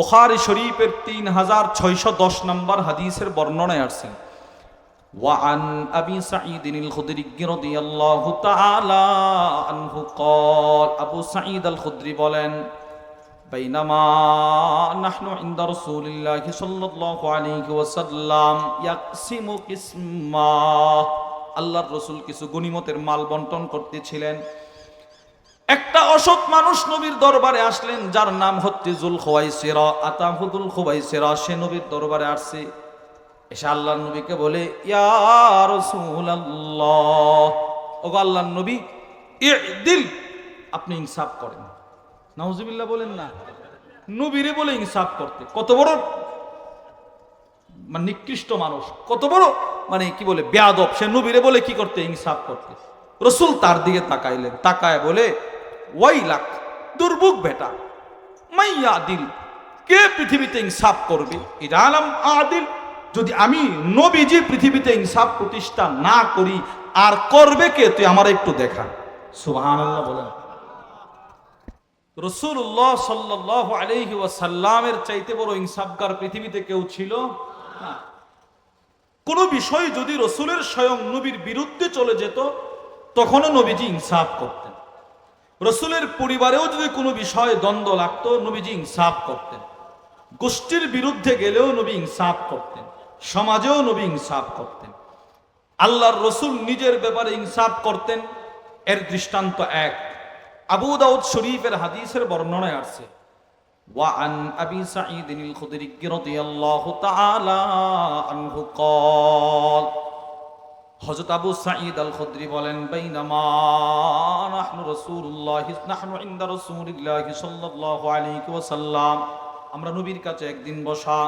বুখারি শরীফের তিন হাজার ছয়শো দশ নম্বর হাদিসের বর্ণনায় আসছেন وعن أبي سعيد الخدري رضي الله تعالى عنه قال أبو سعيد الخدري বলেন بينما نحن عند رسول الله صلى الله عليه وسلم يقسم قسما আল্লাহর রসুল কিছু গনিমতের মাল বন্টন করতেছিলেন একটা অসৎ মানুষ নবীর দরবারে আসলেন, যার নাম হচ্ছে জুল খোয়াইসেরা আতাহুদুল খোয়াইসেরা সে নবীর দরবারে আসছে। এসে আল্লাহ নবীকে বলে ওগো আল্লাহর নবী ইদিল আপনি ইনসাফ করেন। নাউজুবিল্লাহ বলেন না। নবীরে বলে ইনসাফ করতে। কত বড় মানে নিকৃষ্ট মানুষ। কত বড় মানে কি বলে, বেয়াদব। সে নবীরে বলে কি করতে? ইনসাফ করতে। রসুল তার দিকে তাকাইলেন। তাকায় বলে ওয়াই লাখ দুর্ভোগ বেটা। মাইয়া দিল, কে পৃথিবীতে ইনসাফ করবে? এটা আলাম আদিল, যদি আমি নবীজি পৃথিবীতে ইনসাফ প্রতিষ্ঠা না করি, আর করবে কে? তুই আমার একটু দেখা। সুবহানাল্লাহ বলেন। রসুল্লাহ সাল্লাহ আলহি ওয়াসাল্লামের চাইতে বড় ইনসাফগার পৃথিবীতে কেউ ছিল? কোন বিষয় যদি রসুলের স্বয়ং নবীর বিরুদ্ধে চলে যেত, তখনও নবীজি ইনসাফ করতেন। রসুলের পরিবারেও যদি কোনো বিষয়ে দ্বন্দ্ব লাগতো নবীজি ইনসাফ করতেন গোষ্ঠীর বিরুদ্ধে গেলেও নবী ইনসাফ করতেন সমাজেও নবী ইনসাফ করতেন আল্লাহর রসুল নিজের ব্যাপারে ইনসাফ করতেন এর দৃষ্টান্ত এক আবু দাউদ শরীফের হাদিসের বর্ণনায় আসছে وعن أبي سعيد الخدري رضي الله تعالى عنه قال হযরত আবু সাঈদ আল খুদরি বলেন, বাইনামা নাহনু রাসূলুল্লাহ, নাহনু ইনদা রাসূলিল্লাহ সাল্লাল্লাহু আলাইহি ওয়াসাল্লাম। আমরা নবীর কাছে একদিন বসা,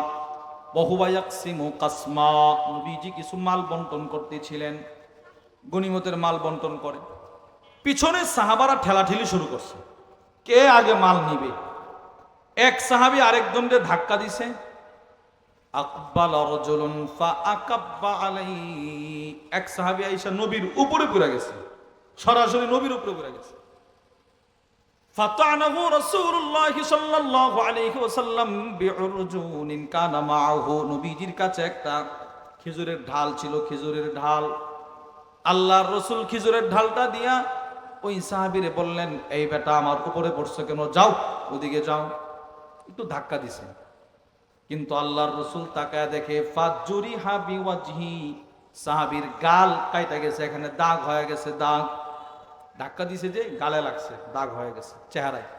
বহুবা ইয়াকসিমু কাসমা, নবীজি কিছু মাল বন্টন করতেছিলেন গনিমতের মাল বন্টন করে। পিছনে সাহাবারা ঠেলাঠেলি শুরু করছে, কে আগে মাল নিবে? এক সাহাবি আরেকজনকে ধাক্কা দিছে এক উপরে পড়ে গেছে। সরাসরি পড়ে গেছে। একটা খেজুরের ঢাল ছিল, খেজুরের ঢাল। আল্লাহর রসুল খেজুরের ঢালটা দিয়া ওই সাহাবিরে বললেন, এই বেটা আমার উপরে পড়ছে কেন? যাও, ওদিকে যাও। একটু ধাক্কা দিছে। কিন্তু আল্লাহর রসুল তাকায় দেখে ফাজুরি হাবি ওয়াজহি সাহাবির গাল কাইটা গেছে, এখানে দাগ হয়ে গেছে, দাগ। ধাক্কা দিছে যে, গালে লাগছে, দাগ হয়ে গেছে, চেহারায়।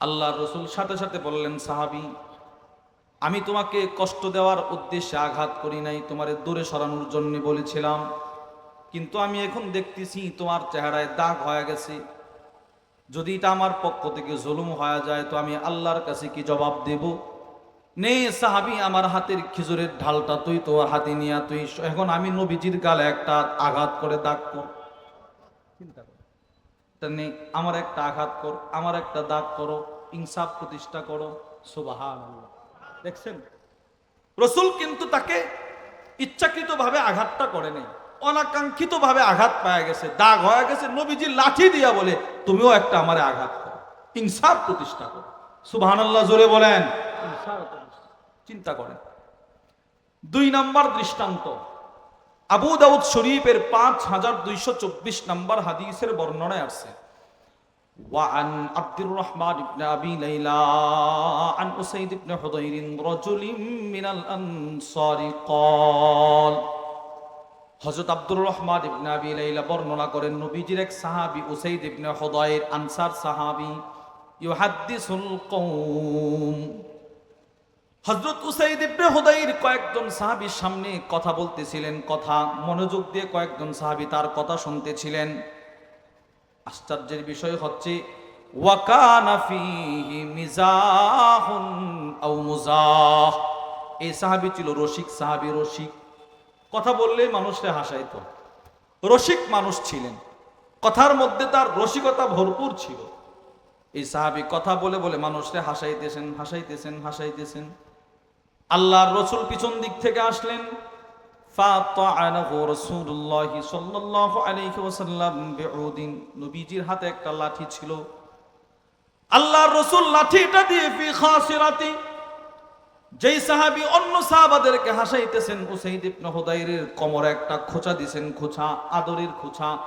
আল্লাহর রসুল সাথে সাথে বললেন, সাহাবি, আমি তোমাকে কষ্ট দেওয়ার উদ্দেশ্যে আঘাত করি নাই, তোমার দূরে সরানোর জন্য বলেছিলাম। কিন্তু আমি এখন দেখতেছি তোমার চেহারায় দাগ হয়ে গেছে। যদি এটা আমার পক্ষ থেকে জুলুম হয়ে যায়, তো আমি আল্লাহর কাছে কি জবাব দেব? নে সাহাবি, আমার হাতের খেজুরের ঢালটা তুই, তোর হাতে নিয়ে তুই, এখন আমি নবীজির গালে একটা আঘাত করে দাগ কর। নেই আমার একটা আঘাত কর, আমার একটা দাগ করো, ইনসাফ প্রতিষ্ঠা করো। সুবাহান দেখছেন? রসুল কিন্তু তাকে ইচ্ছাকৃতভাবে আঘাতটা করে নেই। অনাকাঙ্ক্ষিতভাবে আঘাত পাওয়া গেছে, দাগ হয়ে গেছে নবীজি লাঠি দিয়া বলে, তুমিও একটা আমারে আঘাত করো, ইনসাফ প্রতিষ্ঠা করো। সুবহান জোরে বলেন। ইনসাফ। চিন্তা করেন দুই নাম্বার দৃষ্টান্ত আবু দাউদ শরীফের পাঁচ হাজার দুইশো চব্বিশ নম্বর হাদিসের বর্ণনায় আছে وعن عبد الرحمن بن أبي ليلى عن أسيد بن حضير رجل من الأنصار قال হযরত আব্দুর রহমান ইবনে আবি লাইলা বর্ণনা করেন নবীজির এক সাহাবী উসাইদ ইবনে হুদায়র আনসার সাহাবী ইউহাদ্দিসুল কওম হযরত উসাইদ ইবনে হুদায়র কয়েকজন সাহাবীর সামনে কথা বলতেছিলেন, কথা মনোযোগ দিয়ে কয়েকজন সাহাবী তার কথা শুনতেছিলেন। আশ্চর্যের বিষয় হচ্ছে ওয়াকানা ফিহি মিজাহুন আও মুজাহ। এই সাহাবী ছিল রসিক, সাহাবী রসিক। কথা বললেই মানুষকে হাসাইতো। রসিক মানুষ ছিলেন। কথার মধ্যে তার রসিকতা ভরপুর ছিল। এই সাহাবি কথা বলে বলে মানুষকে হাসাইতেছেন হাসাইতেছেন হাসাইতেছেন। আল্লাহর রসুল পিছন দিক থেকে আসলেন। নবীজির হাতে একটা লাঠি ছিল। আল্লাহর রসুল লাঠিটা দিয়ে ফি যেই সাহাবি অন্য সাহাবাদেরকে হাসাইতেছেন, উসাইদ ইবনে হুদাইরের কোমরে একটা খোঁচা দিছেন, খোঁচা, আদরের খোঁচা।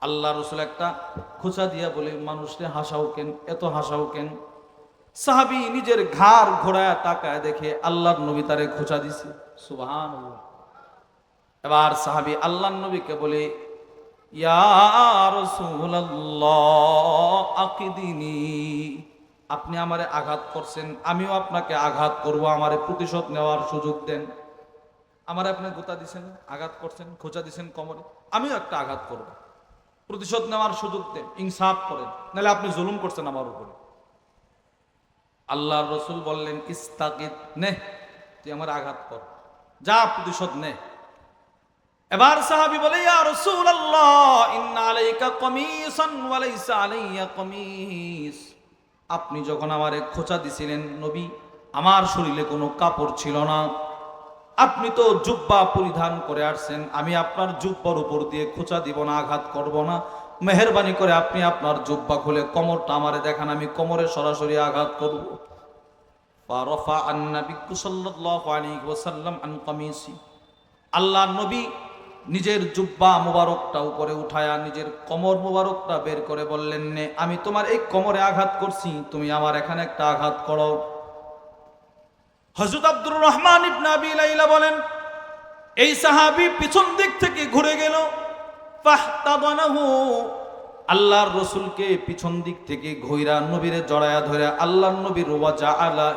আল্লাহ রসুল একটা খোঁচা দিয়া বলে মানুষকে হাসাও কেন? এত হাসাও কেন? সাহাবি নিজের ঘাড় ঘোড়ায় তাকায় দেখে আল্লাহর নবী তারে খোঁচা দিছে। সুবহান এবার সাহাবি আল্লাহর নবীকে বলে আপনি আমারে আঘাত করছেন, আমিও আপনাকে আঘাত করব, আমারে প্রতিশোধ নেওয়ার সুযোগ দেন। আমারে আপনি গোতা দিছেন, আঘাত করছেন, খোঁচা দিছেন কোমরে আমিও একটা আঘাত করব। প্রতিশোধ নেওয়ার সুযোগ দেন, ইনসাফ করেন, নাহলে আপনি জুলুম করছেন আমার উপরে। আল্লাহর রসুল বললেন ইস্তাকিদ নে, তুই আমার আঘাত কর। যা প্রতিশোধ নে। এবার সাহাবি বলে, ইয়া রাসূলুল্লাহ, ইন্না আলাইকা কমিসান ওয়া লাইসা আলাইয়া কমিস। আপনি যখন আমারে খোঁচা দিছিলেন, নবী, আমার শরীরে কোনো কাপড় ছিল না। আপনি তো জুব্বা পরিধান করে আসছেন, আমি আপনার জুব্বার উপর দিয়ে খোঁচা দিব না, আঘাত করব না। মেহরবানি করে আপনি আপনার জুব্বা খুলে কোমরটা আমারে দেখান, আমি কোমরে সরাসরি আঘাত করব। ফারফা আন্নাবী সাল্লাল্লাহু আলাইহি ওয়াসাল্লাম আন কামিসি। আল্লাহ নবী নিজের জুব্বা মোবারকটা উপরে উঠায়া নিজের কমর মোবারকটা বের করে বললেন, নে, আমি তোমার এই কোমরে আঘাত করছি, তুমি আমার এখানে একটা আঘাত করো। হযরত আব্দুর রহমান ইবনে আবি লাইলা বলেন, এই সাহাবী পিছন দিক থেকে ঘুরে গেল। আল্লাহর রসুলকে পিছন দিক থেকে ঘইরা নবীরে জড়ায়া ধরে আল্লাহর নবীর আলা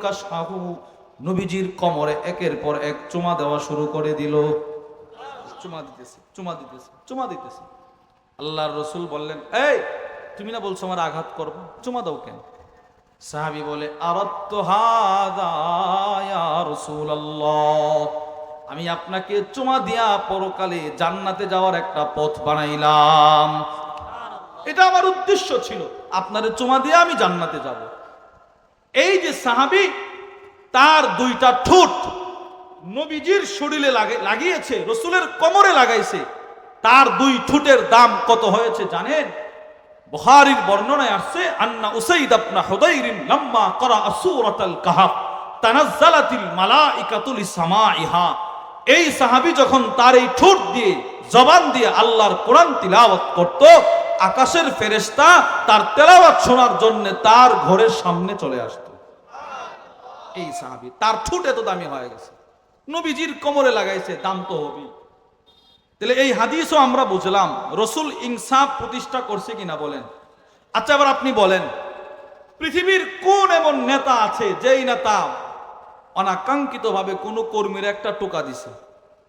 কাশাহু নবীজির কমরে একের পর এক চুমা দেওয়া শুরু করে দিল। চুমা দিতেছে চুমা দিতেছে চুমা দিতেছে। আল্লাহর রসুল বললেন, এই, তুমি না বলছো আমার আঘাত করব? চুমা দাও কেন? সাহাবি বলে আরত্ত রাসূলুল্লাহ। আমি আপনাকে চুমা দিয়া পরকালে জান্নাতে যাওয়ার একটা পথ বানাইলাম। এটা আমার উদ্দেশ্য ছিল। আপনারে চুমা দিয়ে আমি জান্নাতে যাব। এই যে সাহাবি, তার দুইটা ঠোঁট নবীজির শরীরে লাগে লাগিয়েছে, রসুলের কোমরে লাগাইছে, তার দুই ঠোঁটের দাম কত হয়েছে জানেন? বুখারীর বর্ণনায় আসছে, আন্না উসাইদ আপনা হুদাইরিন লাম্মা করা সূরাতাল কাহাফ, তানাজ্জালাতিল মালাইকাতুল সামাইহা এই সাহাবি যখন তার এই ঠোঁট দিয়ে, জবান দিয়ে আল্লাহর কোরআন তিলাওয়াত করত, আকাশের ফেরেশতা তার তেলাওয়াত শোনার জন্য তার ঘরের সামনে চলে আসতো। এই সাহাবি, তার ঠোঁট এত দামি হয়ে গেছে। নবীজির কোমরে লাগাইছে, দাম তো হবেই। তাহলে এই হাদিসও আমরা বুঝলাম, রসুল ইনসাফ প্রতিষ্ঠা করছে কিনা বলেন। আচ্ছা এবার আপনি বলেন, পৃথিবীর কোন এমন নেতা আছে যেই নেতা অনাকাঙ্ক্ষিত ভাবে কোনো কর্মীর একটা টোকা দিছে।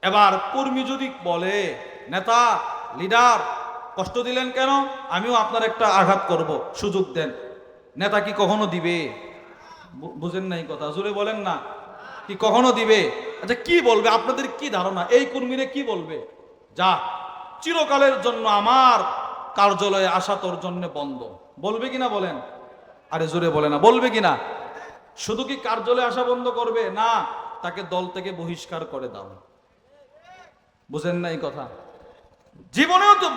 এবার কর্মী যদি বলে, নেতা, লিডার, কষ্ট দিলেন কেন? আমিও আপনার একটা আঘাত করব, সুযোগ দেন। নেতা কি কখনো দিবে? বুঝেন নাই কথা, জোরে বলেন না। কি কখনো দিবে? আচ্ছা কি বলবে? আপনাদের কি ধারণা? এই কর্মীরে কি বলবে? যা, চিরকালের জন্য আমার কার্যালয়ে আসা তোর জন্য বন্ধ। বলবে কিনা বলেন? আরে জোরে বলে না, বলবে কিনা? শুধু কি কার্যালয়ে আসা বন্ধ করবে? না, তাকে দল থেকে বহিষ্কার করে দাও। বুঝেন না এই কথা? জীবনেও তো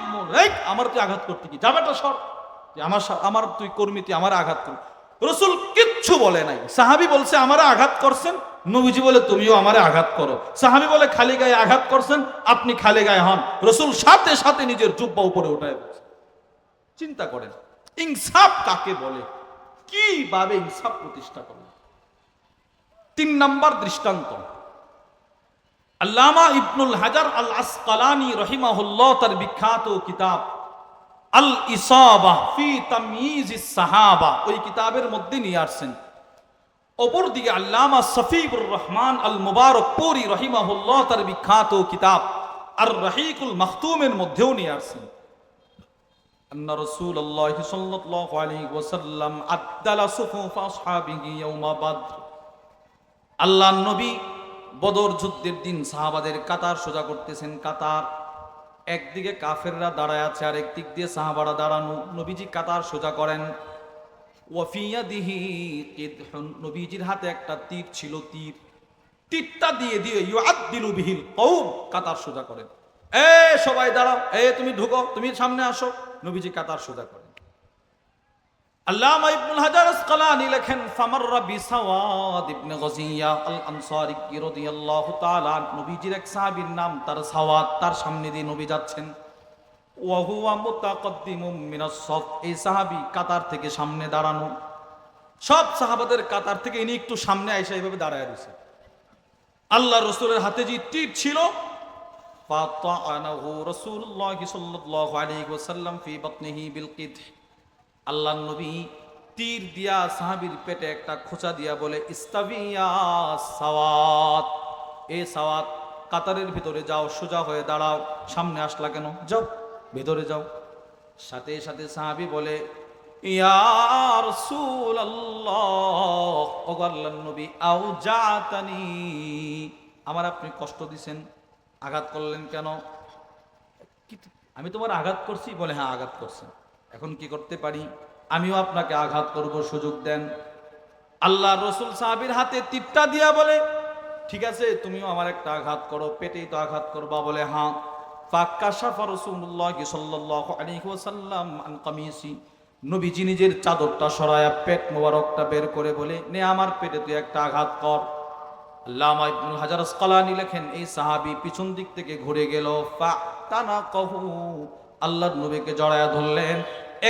আমার তুই আঘাত করতে কি যাবে তো সর। আমার আমার তুই কর্মী, তুই আমার আঘাত কর। রসুল কিচ্ছু বলে নাই। সাহাবি বলছে, আমারে আঘাত করছেন? নবীজি বলে, তুমিও আমারে আঘাত করো। সাহাবি বলে, খালি গায়ে আঘাত করছেন? আপনি খালি গায়ে হন। রসুল সাথে সাথে নিজের জুব্বা উপরে উঠায় চিন্তা করেন, ইনসাফ কাকে বলে? কীভাবে ইনসাফ প্রতিষ্ঠা করে তিন নাম্বার দৃষ্টান্ত আল্লামা ইবনুল হাজার আল আসকালানি রহিমাহুল্লাহ তার বিখ্যাত কিতাব আল ইসাবা ফি তামিজ সাহাবা ওই কিতাবের মধ্যে নিয়ে আসছেন অপরদিকে আল্লামা সফিবুর রহমান আল মুবারক পুরি রহিমাহুল্লাহ তার বিখ্যাত কিতাব আর রহিকুল মখতুমের মধ্যেও নিয়ে আসছেন أن رسول الله صلى الله عليه وسلم عدل صفوف أصحابه يوم بدر আল্লাহ নবী বদর যুদ্ধের দিন সাহাবাদের কাতার সোজা করতেছেন কাতার। একদিকে কাফেররা দাঁড়ায় আছে আর একদিক দিয়ে সাহাবারা দাঁড়ানো। নবীজি কাতার সোজা করেন। ওয়াফিয়া দিহি নবীজির হাতে একটা তীর ছিল তীর। তীরটা দিয়ে দিয়ে ইউআদ্দিলু বিহিল কাতার সোজা করেন। এ, সবাই দাঁড়াও। এ, তুমি ঢুকো, তুমি সামনে আসো। নবীজি কাতার সোজা করেন। আল্লামা ইবনুল হাজার আসকালানি লেখেন, ফামাররা বিসাওয়াদ ইবনে গজিয়া আল আনসারি রাদিয়াল্লাহু তাআলা নবীজির এক সাহাবীর নাম, তার সাওয়াদ, তার সামনে দিয়ে নবী যাচ্ছেন। ওয়া হুয়া মুতাকাদ্দিমুম মিনাস সফ। এই সাহাবী কাতার থেকে সামনে দাঁড়ানো। সব সাহাবাদের কাতার থেকে ইনি একটু সামনে আইসা এইভাবে দাঁড়ায় রয়েছে। আল্লাহ রসুলের হাতে যে তীর ছিল ফাতাআনাহু রাসূলুল্লাহ সাল্লাল্লাহু আলাইহি ওয়াসাল্লাম ফি বাতনিহি বিল কিদহ। আল্লাহ নবী তীর দিয়া সাহাবীর পেটে একটা খোঁচা দিয়া বলে, ইস্তাবিয়া সাওয়াত। এ সাওয়াত, কাতারের ভিতরে যাও, সোজা হয়ে দাঁড়াও, সামনে আসলা কেন? যাও, ভিতরে যাও। সাথে সাথে সাহাবি বলে, ইয়া ওগো আল্লাহর নবী জাতানি। আমার আপনি কষ্ট দিছেন, আঘাত করলেন কেন? আমি তোমার আঘাত করছি? বলে হ্যাঁ আঘাত করছেন এখন কি করতে পারি? আমিও আপনাকে আঘাত করব, সুযোগ দেন। আল্লাহ রসুল সাহাবির হাতে তীরটা দিয়া বলে, ঠিক আছে, তুমিও আমার একটা আঘাত করো, পেটেই তো আঘাত করবা বলে হ্যাঁ। ফাক্কা সাফা রসুল্লাহ চাদরটা সরায়া পেট মোবারকটা বের করে বলে, নে আমার পেটে তুই একটা আঘাত কর। হাজার লেখেন, এই পিছন দিক থেকে ঘুরে গেল কহু আল্লাহর নবীকে জড়ায়া ধরলেন।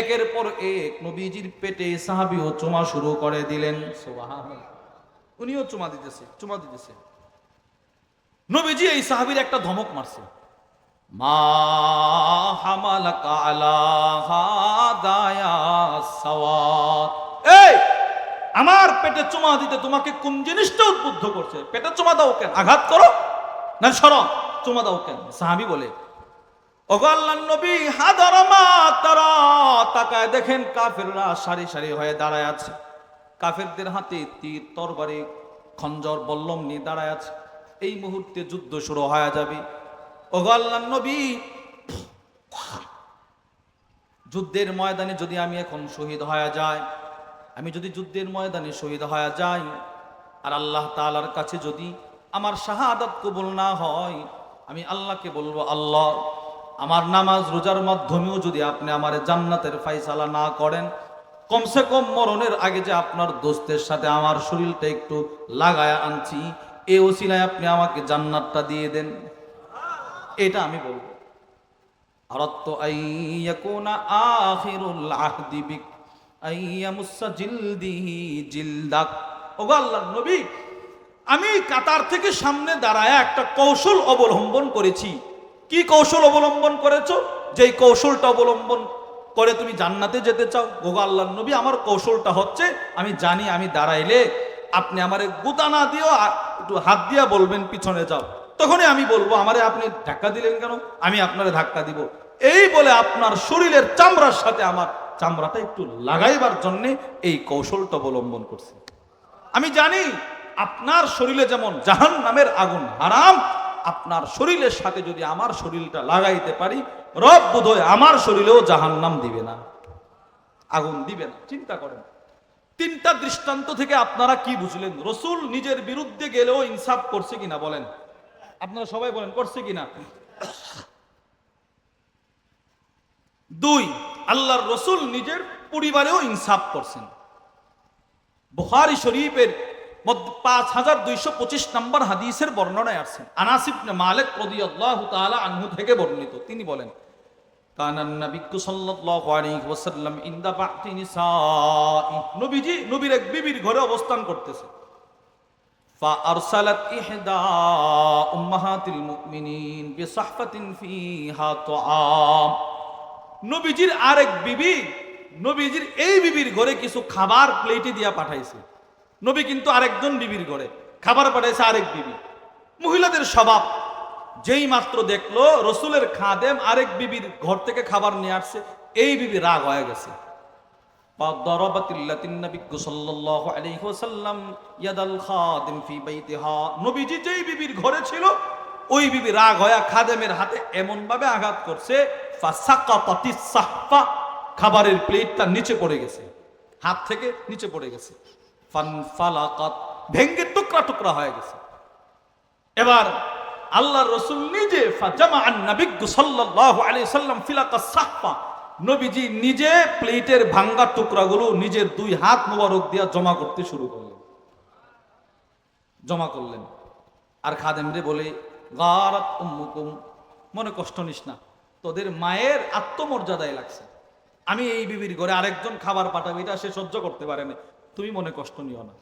একের পর এক নবীজির পেটে সাহাবীও চুমা শুরু করে দিলেন। উনিও চুমা দিতেছে চুমা দিতেছে। নবীজি এই সাহাবীর একটা ধমক মারছে। মা হামালাকা আলা হাদায়া সাওয়াত। এই আমার পেটে চুমা দিতে তোমাকে কোন জিনিসটা উদ্বুদ্ধ করছে? পেটে চুমা দাও কেন? আঘাত করো? না সর। চুমা দাও কেন? সাহাবি বলে নবী তাকায় দেখেন কাফেররা সারি সারি হয়ে দাঁড়ায় আছে। কাফেরদের হাতে তীর, তরবারি, খঞ্জর, বল্লম নিয়ে দাঁড়ায় আছে। এই মুহূর্তে যুদ্ধ শুরু হয়ে যাবে। নবী, যুদ্ধের ময়দানে যদি আমি এখন শহীদ হয়ে যাই, আমি যদি যুদ্ধের ময়দানে শহীদ হয়ে যাই, আর আল্লাহ তালার কাছে যদি আমার শাহাদাত কবুল না হয়, আমি আল্লাহকে বলব আল্লাহ। আমার নামাজ, রোজার মাধ্যমেও যদি আপনি আমার জান্নাতের ফাইসালা না করেন, কমসে কম মরণের আগে যে আপনার দোস্তের সাথে আমার শরীরটা একটু লাগায় আনছি, এ ওসিলায় আপনি আমাকে জান্নাতটা দিয়ে দেন। এটা আমি বলব। আরাত্তু আইয়াকুনা আখিরুল আহদি বিক আইয়ামুসা জিলদিহি জিলদাক। ওগো আল্লাহর নবী, আমি কাতার থেকে সামনে দাঁড়ায় একটা কৌশল অবলম্বন করেছি। কি কৌশল অবলম্বন করেছ? যেই কৌশলটা অবলম্বন করে তুমি জান্নাতে যেতে চাও। গোগা আল্লাহর নবী, আমার কৌশলটা হচ্ছে, আমি জানি, আমি দাঁড়াইলে আপনি আমারে গুদানা দিও, আর একটু হাত দিয়া বলবেন, পিছনে যাও। তখনই আমি বলব, আমারে আপনি ধাক্কা দিলেন কেন? আমি আপনারে ধাক্কা দিব। এই বলে আপনার শরীরের চামড়ার সাথে আমার চামড়াটা একটু লাগাইবার জন্যে এই কৌশলটা অবলম্বন করছি। আমি জানি, আপনার শরীরে যেমন জাহান নামের আগুন হারাম আপনার শরীরের সাথে যদি আমার শরীরটা লাগাইতে পারি, রব বোধহয় আমার শরীরেও জাহান নাম দিবে না, আগুন দিবে না, চিন্তা করেন। তিনটা দৃষ্টান্ত থেকে আপনারা কি বুঝলেন? রসুল নিজের বিরুদ্ধে গেলেও ইনসাফ করছে কিনা বলেন? আপনারা সবাই বলেন, করছে কিনা? দুই, আল্লাহর রসুল নিজের পরিবারেও ইনসাফ করছেন। বুখারি শরীফের পাঁচ হাজার দুইশো পঁচিশ নম্বর হাদিসের বর্ণনায় আসছেন আনাসিবনে মালিক রদিয়াল্লাহু তাআলা আনহু থেকে বর্ণিত তিনি বলেন কান নবী সাল্লাল্লাহু আলাইহি ওয়াসাল্লাম ইনদা বাতি নিসাই নবীজি নবীর এক বিবির ঘরে অবস্থান করতেছে فأرسلت إحدى أمهات المؤمنين بصحفة فيها طعام নবীজির আরেক বিবি নবীজির এই বিবির ঘরে কিছু খাবার প্লেটে দিয়া পাঠাইছে নবী কিন্তু আরেকজন বিবির ঘরে। খাবার পাঠাইছে আরেক বিবি। মহিলাদের স্বভাব, যেই মাত্র দেখল রসুলের খাদেম আরেক বিবির ঘর থেকে খাবার নিয়ে আসছে, এই বিবি রাগ হয়ে গেছে। যেই বিবির ঘরে ছিল, ওই বিবি রাগ হয়া খাদেমের হাতে এমন ভাবে আঘাত করছে খাবারের প্লেটটা নিচে পড়ে গেছে, হাত থেকে নিচে পড়ে গেছে। ভেঙ্গে টুকরা টুকরা হয়ে গেছে। এবার আল্লাহ রসুল নিজে নবীজি নিজে প্লেটের ভাঙ্গা টুকরাগুলো নিজের দুই হাত মোবারক দিয়া জমা করতে শুরু করলেন। জমা করলেন। আর খাদেমরে বলে মনে কষ্ট নিস না, তোদের মায়ের আত্মমর্যাদায় লাগছে। আমি এই বিবির ঘরে আরেকজন খাবার পাঠাবো, এটা সে সহ্য করতে পারে না। তুমি মনে কষ্ট নিও না।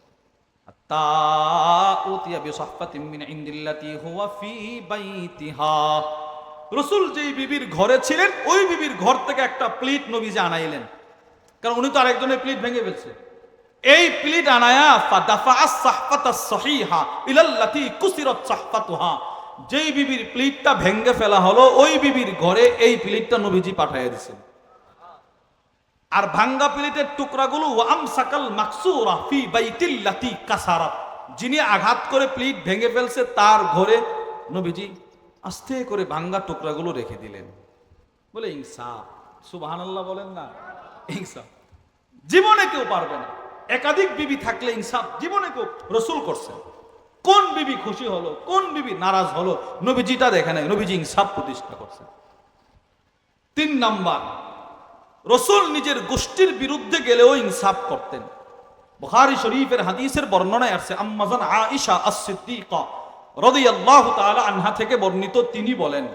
হুয়া ফি বাইতিহা। রসুল যেই বিবির ঘরে ছিলেন, ওই বিবির ঘর থেকে একটা প্লেট নবীজি আনাইলেন। কারণ উনি তো আরেকজনের প্লেট ভেঙে ফেলছে। এই প্লেট আনায়া যেই বিবির প্লেটটা ভেঙে ফেলা হলো, ওই বিবির ঘরে এই প্লিটটা নবীজি পাঠাইয়া দিয়েছেন আর ভাঙ্গা প্লেটের টুকরাগুলো ওয়াম সাকাল মাকসুরা ফি বাইতিল্লাতি কাসারাত যিনি আঘাত করে প্লেট ভেঙে ফেলছে তার ঘরে নবীজি আস্তে করে ভাঙ্গা টুকরাগুলো রেখে দিলেন। বলে, ইনসাফ, সুবহানাল্লাহ বলেন না। ইনসাফ, জীবনে কেউ পারবে না। একাধিক বিবি থাকলে ইনসাফ জীবনে কেউ রসুল করছেন কোন বিবি খুশি হলো, কোন বিবি নারাজ হলো নবীজিটা দেখে নাই নবীজি ইনসাফ প্রতিষ্ঠা করছেন। তিন নাম্বার রসুল নিজের গোষ্ঠীর বিরুদ্ধে গেলেও ইনসাফ করতেন। বুখারী শরীফের হাদিসের বর্ণনায় আসছে, আম্মাজান আয়েশা আস-সিদ্দিকা রাদিয়াল্লাহু তাআলা আনহা থেকে বর্ণিত তিনি বলেন,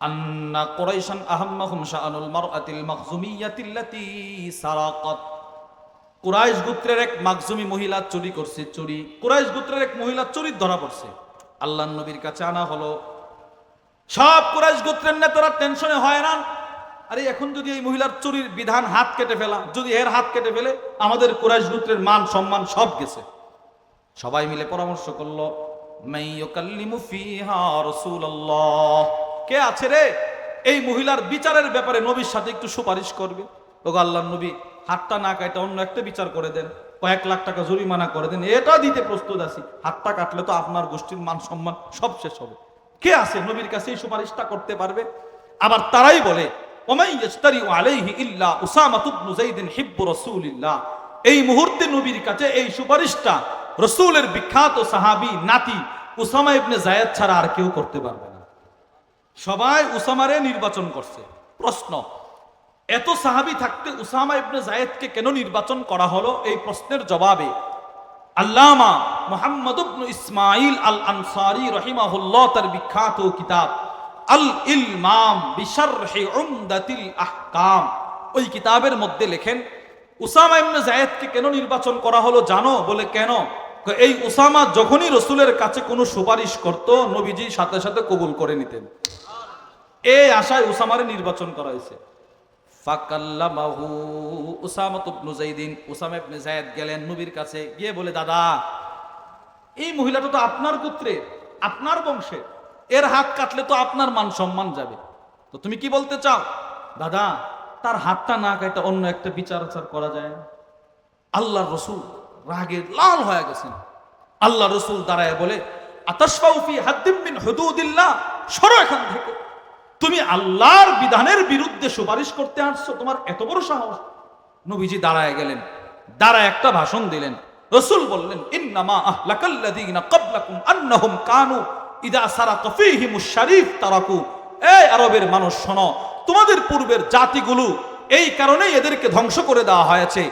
আন্না কুরাইশান আহাম্মাহুম শাআনুল মারআতিল মাখজুমিয়াতিল্লাতী সারাকাত। কুরাইশ গোত্রের এক মাকজুমি মহিলা চুরি করছে, চুরি। কুরাইশ গোত্রের এক মহিলা চুরি ধরা পড়ছে। আল্লাহর নবীর কাছে আনা হলো। সব কুরাইশ গোত্রের নেতারা টেনশনে হয় না। আরে এখন যদি এই মহিলার চুরির বিধান হাত কেটে ফেলা, যদি এর হাত কেটে ফেলে, আমাদের কুরাইশ গোত্রের মান সম্মান সব গেছে। সবাই মিলে পরামর্শ করল "মান ইউকাল্লিমু ফিহা রাসূলুল্লাহ। কে আছে রে? এই মহিলার বিচারের ব্যাপারে নবীর সাথে একটু সুপারিশ করবে। ওগো আল্লাহ নবী, হাতটা না কাটা অন্য একটা বিচার করে দেন। কয়েক লাখ টাকা জরিমানা করে দেন। এটা দিতে প্রস্তুত আছি। হাতটা কাটলে তো আপনার গোষ্ঠীর মান সম্মান সব শেষ হবে। কে আছে নবীর কাছে এই সুপারিশটা করতে পারবে? আবার তারাই বলে এই মুহূর্তে নবীর কাছে এই সুপারিশটা রসুলের বিখ্যাত সাহাবী, নাতি উসামা ইবনে জায়েদ ছাড়া আর কেউ করতে পারবে না। সবাই উসামারে নির্বাচন করছে। প্রশ্ন, এত সাহাবী থাকতে উসামা ইবনে জায়েদকে কেন নির্বাচন করা হলো? এই প্রশ্নের জবাবে আল্লামা মোহাম্মদ ইসমাইল আল আনসারি রহিমাহুল্লাহ তার বিখ্যাত কিতাব আল ইলমাম বিশারহি উমদাতিল ওই কিতাবের মধ্যে লেখেন, উসামা ইবনে জায়েদকে কেন নির্বাচন করা হলো জানো? বলে কেন? এই উসামা যখনই রসুলের কাছে কোনো সুপারিশ করত, নবীজি সাথে সাথে কবুল করে নিতেন। এই আশায় উসামারে নির্বাচন করা হয়েছে ফাকাল্লামাহু উসামাত ইবনু যাইদিন, উসামা ইবনে যায়েদ গেলেন নবীর কাছে, গিয়ে বলে, দাদা, এই মহিলাটা তো আপনার গোত্রে আপনার বংশে এর হাত কাটলে তো আপনার মান সম্মান যাবে। তো তুমি কি বলতে চাও? দাদা, তার হাতটা না কাটা অন্য একটা বিচার আচার করা যায় আল্লাহ রসুল রাগে লাল হয়ে গেছেন। আল্লাহ রসুল দাঁড়ায় বলে আতাসফাউফি হাদ্দিম বিন সরো এখান থেকে। তুমি আল্লাহর বিধানের বিরুদ্ধে সুপারিশ করতে আসছো, তোমার এত বড় সাহস। নবীজি দাঁড়ায় গেলেন। দাঁড়ায় একটা ভাষণ দিলেন। রসুল বললেন, ইন্নামা আহলাকাল্লাযীনা ক্বাবলাকুম আন্নাহুম কানু ইদা সারাকা ফীহিমুশ শারীফ তারাকু। এই আরবের মানুষ, শোনো, তোমাদের পূর্বের জাতিগুলো এই কারণেই এদেরকে ধ্বংস করে দেওয়া হয়েছে।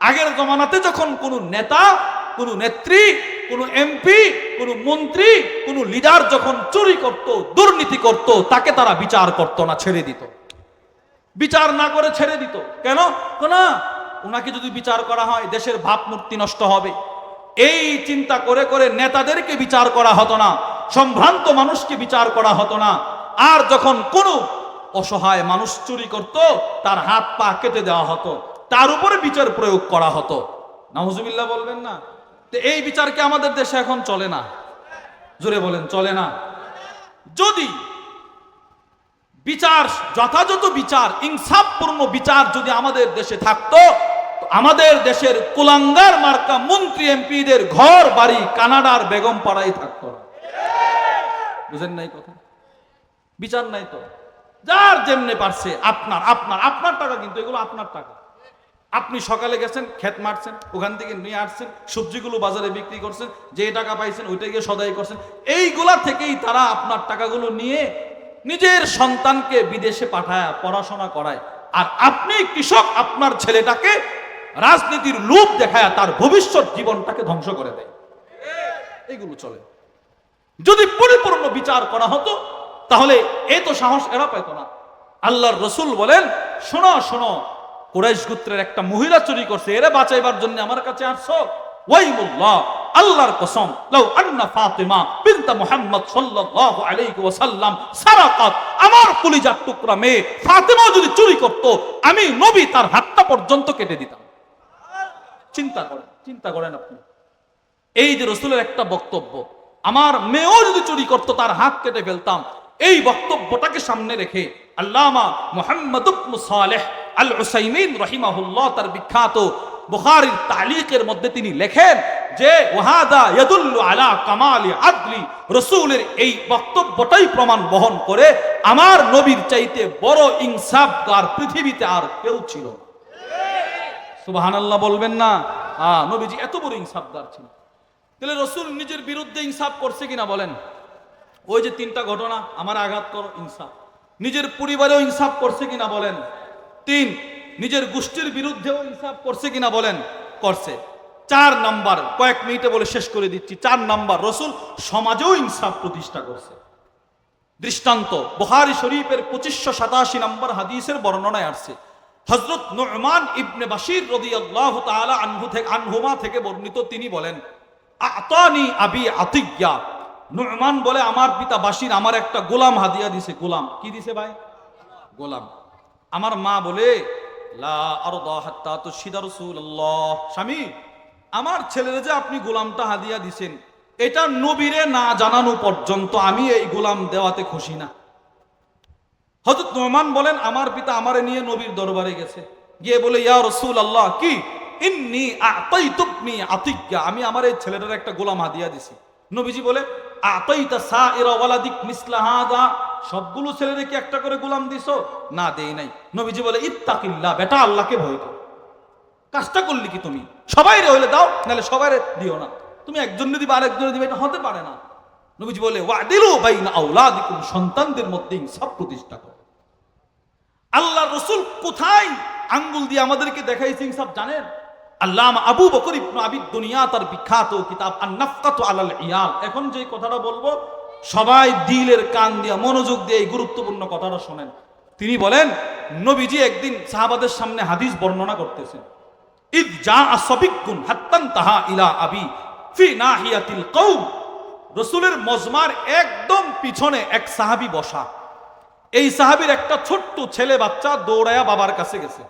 আগের জমানাতে যখন কোনো নেতা, কোনো নেত্রী, কোনো এমপি, কোনো মন্ত্রী, কোনো লিডার যখন চুরি করত, দুর্নীতি করত, তাকে তারা বিচার করত না, ছেড়ে দিত। বিচার না করে ছেড়ে দিত। কেন? না ওনাকে যদি বিচার করা হয়, দেশের ভাবমূর্তি নষ্ট হবে। এই চিন্তা করে করে নেতাদেরকে বিচার করা হতো না। সম্ভ্রান্ত মানুষকে বিচার করা হতো না। আর যখন কোনো অসহায় মানুষ চুরি করত, তার হাত পা কেটে দেওয়া হতো। তার উপরে বিচার প্রয়োগ করা হতো। নাহুজুবিল্লাহ বলবেন না? তো এই বিচারকে আমাদের দেশে এখন চলে না? জোরে বলেন, চলে না। যদি বিচার, যথাযথ বিচার, ইনসাফপূর্ণ বিচার যদি আমাদের দেশে থাকতো আমাদের দেশের কুলাঙ্গার মার্কা মন্ত্রী এমপিদের ঘর, বাড়ি, কানাডার বেগম পাড়াই থাকতো না। বুঝেন নাই কথা? বিচার নাই তো? যার যেমনে পারছে, আপনার আপনার আপনার টাকা কিন্তু এগুলো আপনার টাকা। আপনি সকালে গেছেন, ক্ষেত মারছেন, ওখান থেকে নিয়ে আসছেন, সবজিগুলো বাজারে বিক্রি করছেন, যে টাকা পাইছেন ওইটা গিয়ে সদাই করছেন। এইগুলা থেকেই তারা আপনার টাকাগুলো নিয়ে নিজের সন্তানকে বিদেশে পাঠায়, পড়াশোনা করায়। আর আপনি কৃষক, আপনার ছেলেটাকে রাজনীতির লোভ দেখায়, তার ভবিষ্যৎ জীবনটাকে ধ্বংস করে দেয়। এইগুলো চলে। যদি পরিপূর্ণ বিচার করা হতো, তাহলে এ তো সাহস এরা পেত না। আল্লাহর রসুল বলেন, শোনো শোনো, কুরাইশ গুত্রের একটা মহিলা চুরি করছে, এরা বাঁচাইবার জন্য আমার কাছে আসছো? আমার টুকরা মেয়ে যদি চুরি করত, আমি নবী তার হাতটা পর্যন্ত কেটে দিতাম। চিন্তা করেন চিন্তা করেন এই যে রসুলের একটা বক্তব্য আমার মেয়েও যদি চুরি করতো, তার হাত কেটে ফেলতাম। এই বক্তব্যটাকে সামনে রেখে আল্লামা মোহাম্মদ সালেহ আল হুসাইমিন রহিমাহুল্লাহ তার বিখ্যাত বুখারীর তালিকের মধ্যে তিনি লেখেন যে ইয়াদুল্লু আলা কামালি আদলি। রসুলের এই বক্তব্যটাই প্রমাণ বহন করে আমার নবীর চাইতে বড় ইনসাফগার পৃথিবীতে আর কেউ ছিল সুবহানাল্লাহ বলবেন না। নবীজি এত বড় ইনসাফদার ছিল তাহলে রসুল নিজের বিরুদ্ধে ইনসাফ করছে কিনা বলেন? ওই যে তিনটা ঘটনা, আমার আঘাত করো, ইনসাফ। নিজের পরিবারেও ইনসাফ করছে কিনা বলেন? তিন, নিজের গোষ্ঠীর বিরুদ্ধেও ইনসাফ করছে কিনা বলেন? করছে। চার নাম্বার, কয়েক মিনিটে বলে শেষ করে দিচ্ছি। চার নাম্বার, রসুল সমাজেও ইনসাফ প্রতিষ্ঠা করছে। দৃষ্টান্ত, বুখারী শরীফের পঁচিশশো সাতাশি নম্বর হাদিসের বর্ণনায় আসছে। হজরত নুরমান ইবনে বাশির রাদিয়াল্লাহু তাআলা আনহু থেকে আনহুমা থেকে বর্ণিত তিনি বলেন আতানি আবি আতিজ্ঞা নুরমান বলে, আমার পিতা বাশির আমার একটা গোলাম হাদিয়া দিছে, গোলাম। কি দিছে ভাই? গোলাম। আমার মা বলে, লা স্বামী, আমার ছেলের যে আপনি গোলামটা হাদিয়া দিছেন, এটা নবীরে না জানানো পর্যন্ত আমি এই গোলাম দেওয়াতে খুশি না। হজরত নোমান বলেন, আমার পিতা আমারে নিয়ে নবীর দরবারে গেছে। গিয়ে বলে, ইয়া রসুল আল্লাহ কি? ইন্নি আতাইতুবনি আতিজ্ঞা আমি আমার এই ছেলেটার একটা গোলাম হাদিয়া দিছি। নবীজি বলে, আতাইতা সাইরা ওয়ালাদিক মিসলা হাদা সবগুলো ছেলেরে কি একটা করে গোলাম দিছো? না, দেই নাই। নবীজি বলে, ইত্তাকিল্লাহ, বেটা, আল্লাহকে ভয় করো। কাজটা করলি কি তুমি? সবাই রে হইলে দাও, নাহলে সবাই দিও না। তুমি একজনে দিবে, আরেকজনে দিবে, এটা হতে পারে না। নবীজি বলে, ওয়াদিলু বাইনা আওলাদিকুম, সন্তানদের মধ্যে ইনসাফ প্রতিষ্ঠা করো। আল্লাহ রসুল কোথায় আঙ্গুল দিয়ে আমাদেরকে দেখাইছে ইনসাফ জানেন? আল্লাহ আবু বকর ইবনু আবি দুনিয়া তার বিখ্যাত কিতাব আন-নাফকাতু আলাল ইয়াল। এখন যে কথাটা বলব, সবাই দিলের কান দিয়ে, মনোযোগ দিয়ে এই গুরুত্বপূর্ণ কথাটা শোনেন। তিনি বলেন, নবীজি একদিন সাহাবাদের সামনে হাদিস বর্ণনা করতেছেন। ইদ যা আসবিকুন হাত্তান তাহা ইলা আবি ফি নাহিয়াতিল কওম। রসুলের মজমার একদম পিছনে এক সাহাবি বসা। এই সাহাবীর একটা ছোট্ট ছেলে বাচ্চা দৌড়ায়া বাবার কাছে গেছে।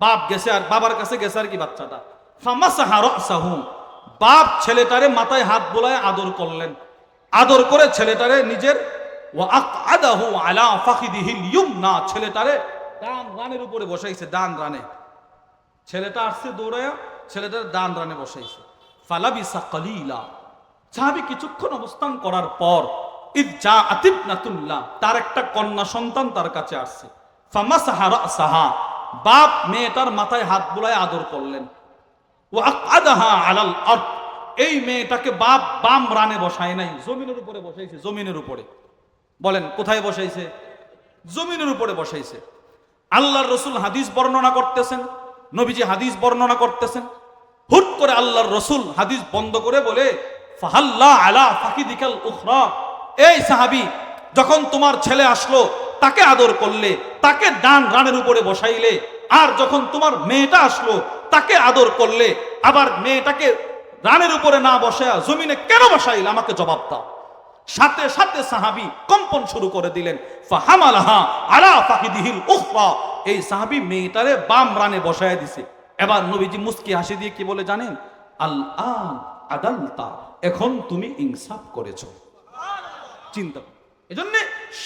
বাপ গেছে আর বাবার কাছে গেছে আর কি বাচ্চাটা। বাপ ছেলেটারে মাথায় হাত বোলায় আদর করলেন। আদর করে ছেলেটারে নিজের ছেলেটারে ডান রানের উপরে বসাইছে, ডান রানে। ছেলেটা আসছে দৌড়ায়া ছেলেটার ডান রানে বসাইছে। ফালাবিসা কালিলা। সাহাবি কিছুক্ষণ অবস্থান করার পর, ইদ যা আতিব নাতুল্লাহ তার একটা কন্যা সন্তান তার কাছে আসছে। ফামাসাহা রাসাহা। বাপ মেয়েটার মাথায় হাত বুলায় আদর করলেন। ও আলাল এই মেয়েটাকে বাপ বাম রানে বসায় নাই, জমিনের উপরে বসাইছে, জমিনের উপরে। বলেন, কোথায় বসাইছে? জমিনের উপরে বসাইছে। আল্লাহর রসুল হাদিস বর্ণনা করতেছেন, নবীজি হাদিস বর্ণনা করতেছেন। হুট করে আল্লাহর রসুল হাদিস বন্ধ করে বলে, ফাহাল্লা আলা ফাকিদিকাল উখরা। এই সাহাবি, যখন তোমার ছেলে আসলো তাকে আদর করলে, তাকে ডান রানের উপরে বসাইলে, আর যখন তোমার মেয়েটা আসলো, তাকে আদর করলে, আবার মেয়েটাকে রানের উপরে না বসায়া জমিনে কেন বসাইলে, আমাকে জবাব দাও। সাথে সাথে সাহাবি কম্পন শুরু করে দিলেন এই সাহাবি মেয়েটারে বাম রানে বসায় দিছে। এবার নবীজি মুস্কি হাসি দিয়ে কি বলে জানেন? আল আদালতা, এখন তুমি ইনসাফ করেছ। চিন্তা। এজন্য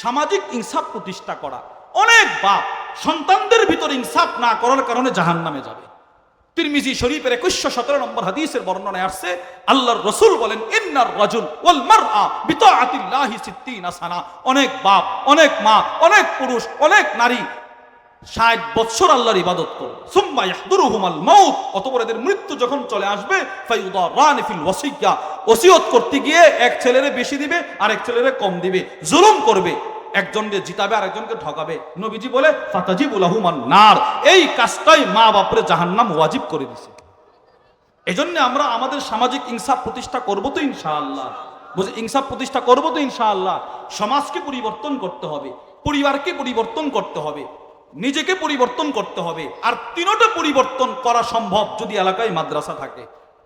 সামাজিক ইনসাফ প্রতিষ্ঠা করা, অনেক বাপ সন্তানদের ভিতর ইনসাফ না করার কারণে জাহান নামে যাবে। তিরমিজি শরীফের একুশশো সতেরো নম্বর হাদিসের বর্ণনায় আসছে, আল্লাহর রসুল বলেন, ইন্নার রাজুল ওয়াল মারআ বিতাআতিল্লাহি সিত্তিনা সানা অনেক বাপ, অনেক মা, অনেক পুরুষ, অনেক নারী ষাট বৎসর আল্লাহর ইবাদত করো। সুম্মা ইয়াহদুরুহুমাল মাউত। অতঃপর এদের মৃত্যু যখন চলে আসবে, ফায়ুদারানি ফিল ওয়াসিয়্যা ওসিয়ত করতে গিয়ে এক ছেলেরে বেশি দিবে আর এক ছেলেরে কম দিবে। জুলুম করবে। একজনকে জিতাবে আর একজনকে ঠকাবে নবীজি বলে ফাতাজি বুলাহুমান নার। এই কাজটাই মা বাপরে জাহান্নাম ওয়াজিব করে দিছে। এজন্য আমরা আমাদের সামাজিক ইনসাফ প্রতিষ্ঠা করব তো ইনশাআল্লাহ। বুঝে ইনসাফ প্রতিষ্ঠা করব তো ইনশাআল্লাহ। সমাজকে পরিবর্তন করতে হবে, পরিবারকে পরিবর্তন করতে হবে। নিজেকে পরিবর্তন করতে হবে। আর তিনোটা পরিবর্তন করা সম্ভব যদি এলাকায় মাদ্রাসা থাকে।